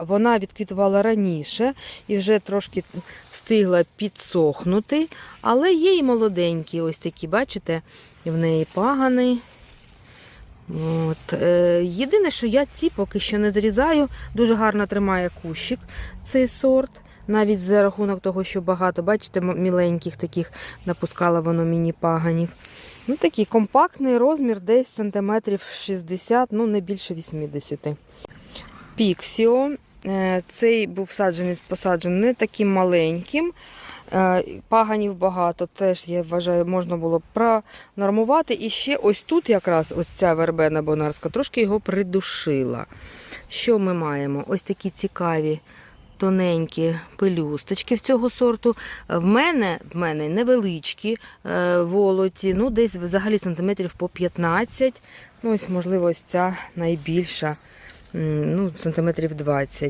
Вона відквітувала раніше і вже трошки встигла підсохнути, але є і молоденькі, ось такі, бачите, в неї пагани. От. Е, єдине, що я ці поки що не зрізаю, дуже гарно тримає кущик цей сорт. Навіть за рахунок того, що багато, бачите, міленьких таких напускала воно міні-паганів. Ну, такий компактний розмір, десь сантиметрів 60, ну не більше 80. Піксіо. Е, Цей був саджений, посаджений не таким маленьким. Е, Паганів багато, теж, я вважаю, можна було пронормувати. І ще ось тут якраз ось ця вербена бонарська трошки його придушила. Що ми маємо? Ось такі цікаві тоненькі пелюсточки в цього сорту. В мене, в мене невеличкі е, волоті, ну десь взагалі сантиметрів по 15. Ну, ось, можливо, ось ця найбільша, ну, сантиметрів 20.